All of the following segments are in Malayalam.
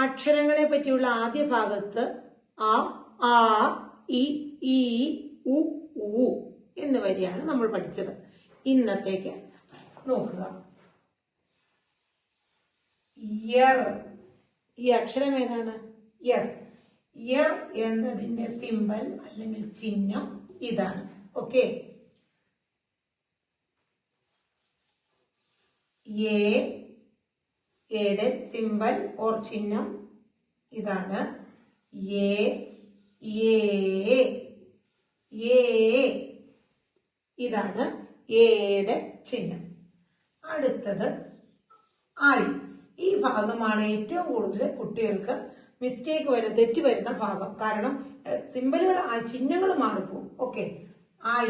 അക്ഷരങ്ങളെ പറ്റിയുള്ള ആദ്യ ഭാഗത്ത് ആ ആ ഇ ഈ ഉ എന്ന് വരെയാണ് നമ്മൾ പഠിച്ചത്. ഇന്നത്തേക്ക് നോക്കുക. ഈ അക്ഷരം ഏതാണ്? യർ യർ എന്നതിന്റെ സിമ്പൽ അല്ലെങ്കിൽ ചിഹ്നം ഇതാണ്. ഓക്കെ. എ എയുടെ സിമ്പൽ ഓർ ചിഹ്നം. ഇതാണ്. ഇതാണ് എയുടെ ചിഹ്നം. അടുത്തത് ആയി ഈ ഭാഗമാണ് ഏറ്റവും കൂടുതൽ കുട്ടികൾക്ക് മിസ്റ്റേക്ക് വരുന്ന തെറ്റ് വരുന്ന ഭാഗം. കാരണം സിമ്പലുകൾ ചിഹ്നങ്ങൾ മാറിപ്പോവും. ഓക്കെ. ഐ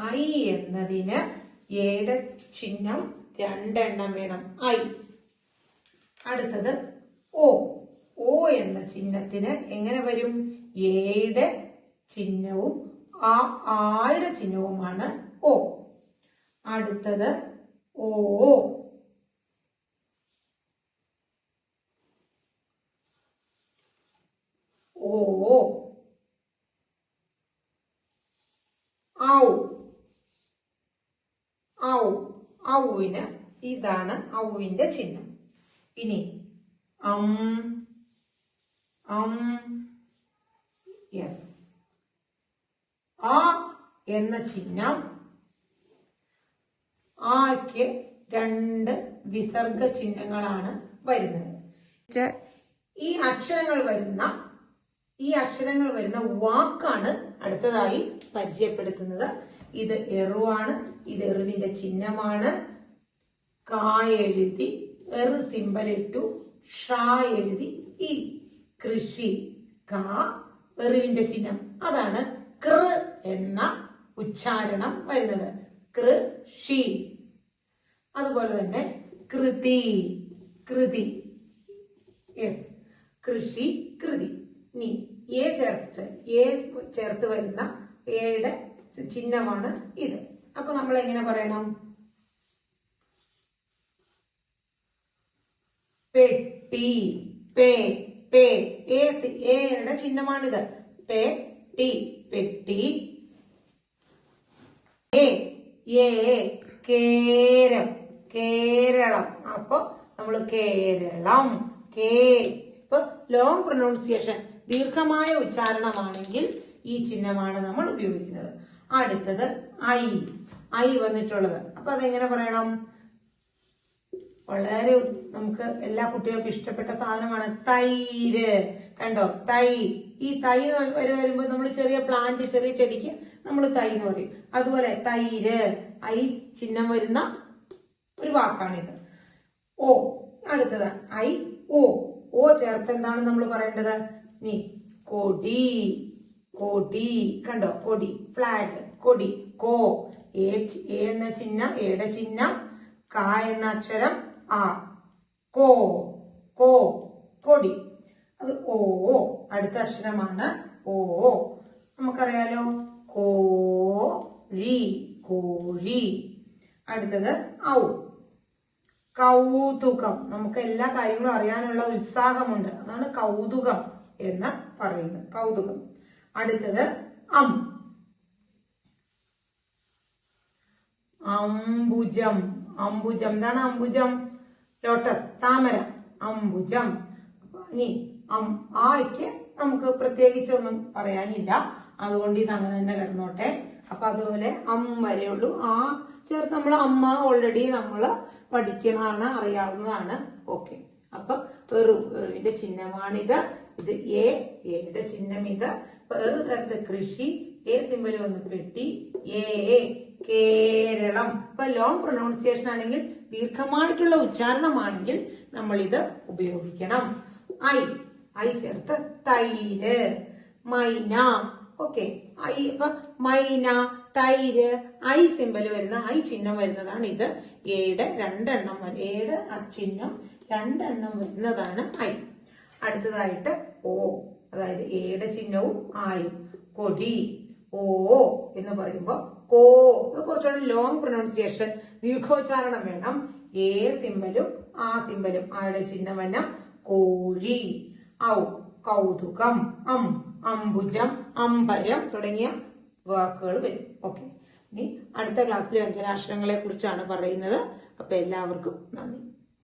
ഐ എന്നതിന് എയുടെ ചിഹ്നം? രണ്ടെണ്ണം വേണം. ഐ അടുത്തത് ഓ ഓ എന്ന ചിഹ്നത്തിന് എങ്ങനെ വരും? എയുടെ ചിഹ്നവും ആ ആയുടെ ചിഹ്നവുമാണ് ഓ അടുത്തത് ഓ ഓ ഔ. ഔ. ഔവിന് ഇതാണ് ഔവിന്റെ ചിഹ്നം. ഇനി അം അം യെസ്. ആ എന്ന ചിഹ്നം ആക്ക് രണ്ട് വിസർഗ ചിഹ്നങ്ങളാണ് വരുന്നത്. ഈ അക്ഷരങ്ങൾ വരുന്ന ഈ അക്ഷരങ്ങൾ വരുന്ന വാക്കാണ് അടുത്തതായി പരിചയപ്പെടുത്തുന്നത്. ഇത് എറുവാണ് ഇത് എറിവിന്റെ ചിഹ്നമാണ്. കാ എഴുതി എറു സിമ്പൽ ഇട്ടു ഷാ എഴുതി ഇ. കൃഷി ക എറിവിന്റെ ചിഹ്നം. അതാണ് കൃ എന്ന ഉച്ചാരണം വരുന്നത്. കൃഷി. അതുപോലെ തന്നെ കൃതി കൃതി. യെസ് കൃഷി കൃതി. ഇനി എ ചേർത്ത് എ ചേർത്ത് വരുന്ന എയുടെ ചിഹ്നമാണ് ഇത്. അപ്പൊ നമ്മൾ എങ്ങനെ പറയണം? പെട്ടി പേ പേ എ എയുടെ ചിഹ്നമാണിത്. പേ ടി പെട്ടി കേരം കേരളം. അപ്പൊ നമ്മൾ കേരളം കേ. ഇപ്പൊ ലോങ് പ്രൊനൗൺസിയേഷൻ ദീർഘമായ ഉച്ചാരണമാണെങ്കിൽ ഈ ചിഹ്നമാണ് നമ്മൾ ഉപയോഗിക്കുന്നത്. അടുത്തത് ഐ. ഐ വന്നിട്ടുള്ളത്. അപ്പൊ അതെങ്ങനെ പറയണം? വളരെ നമുക്ക് എല്ലാ കുട്ടികൾക്കും ഇഷ്ടപ്പെട്ട സാധനമാണ് തൈര്. കണ്ടോ? തൈ. ഈ തൈ വരെ വരുമ്പോൾ നമ്മൾ ചെറിയ പ്ലാന്റ് ചെറിയ ചെടിക്ക് നമ്മൾ തൈ എന്ന് പറയും. അതുപോലെ തൈര്. ഐ ചിഹ്നം വരുന്ന ഒരു വാക്കാണിത്. ഓ. അടുത്തതാണ് ഐ ഓ. ഓ ചേർത്ത് എന്താണ് നമ്മൾ പറയേണ്ടത്? നീ കൊടി. കൊടി. കണ്ടോ? കൊടി. ഫ്ലാഗ് കൊടി. കോ. എ എന്ന ചിഹ്നം എയുടെ ചിഹ്നം ക എന്ന അക്ഷരം ആ. കോ കോ കൊടി. അത് ഓ അടുത്ത അക്ഷരമാണ് ഓ നമുക്കറിയാലോ? കോഴി കോഴി അടുത്തത് ഔ. കൗതുകം. നമുക്ക് എല്ലാ കാര്യങ്ങളും അറിയാനുള്ള ഉത്സാഹമുണ്ട്. അതാണ് കൗതുകം എന്ന് പറയുന്നത്. കൗതുകം. അടുത്തത് അം. അംബുജം. അംബുജം. എന്താണ് അംബുജം? ലോട്ടസ് താമര അംബുജം. ഇനി അം ആയ്ക്ക് നമുക്ക് പ്രത്യേകിച്ചൊന്നും പറയാനില്ല. അതുകൊണ്ട് ഇത് അങ്ങനെ തന്നെ കിടന്നോട്ടെ. അപ്പൊ അതുപോലെ അം വരെയുള്ളൂ ആ ചേർത്ത് നമ്മൾ അമ്മ ഓൾറെഡി നമ്മൾ പഠിക്കണതാണ് അറിയാവുന്നതാണ്. ഓക്കെ അപ്പൊ എറു എറുവിന്റെ ചിഹ്നമാണിത്. ഇത് എ എയുടെ ചിഹ്നം ഇത്. എറു ചേർത്ത് കൃഷി എ സിമ്പൽ വന്ന് പെട്ടി എ കേരളം. ഇപ്പൊ ലോങ് പ്രൊനൗൺസിയേഷൻ ആണെങ്കിൽ ദീർഘമായിട്ടുള്ള ഉച്ചാരണമാണെങ്കിൽ നമ്മൾ ഇത് ഉപയോഗിക്കണം. ഐ. ഐ ചേർത്ത് തൈര്. മൈന. ഓക്കെ. ഐ. ഇപ്പൊ മൈന തൈര്. ഐ സിമ്പൽ വരുന്ന ഐ ചിഹ്നം വരുന്നതാണ് ഇത്. എയുടെ രണ്ടെണ്ണം വരും എയുടെ അച്ചിഹ്നം ചിഹ്നം രണ്ടെണ്ണം വരുന്നതാണ് ഐ. അടുത്തതായിട്ട് ഓ. അതായത് എയുടെ ചിഹ്നവും ആയും. കൊടി. ഓ എന്ന് പറയുമ്പോൾ കോ ഇത് കുറച്ചുകൂടെ ലോങ് പ്രൊനൗൺസിയേഷൻ ദീർഘോച്ചാരണം വേണം. എ സിമ്പലും ആ സിമ്പലും ആയുടെ ചിഹ്നം വന്ന കോഴി. ഔ കൗതുകം. അം അംബുജം അമ്പരം തുടങ്ങിയ വാക്കുകൾ വരും. ഓക്കെ ഇനി അടുത്ത ക്ലാസ്സിലെ വ്യഞ്ജനാക്ഷരങ്ങളെ കുറിച്ചാണ് പറയുന്നത്. അപ്പൊ എല്ലാവർക്കും നന്ദി.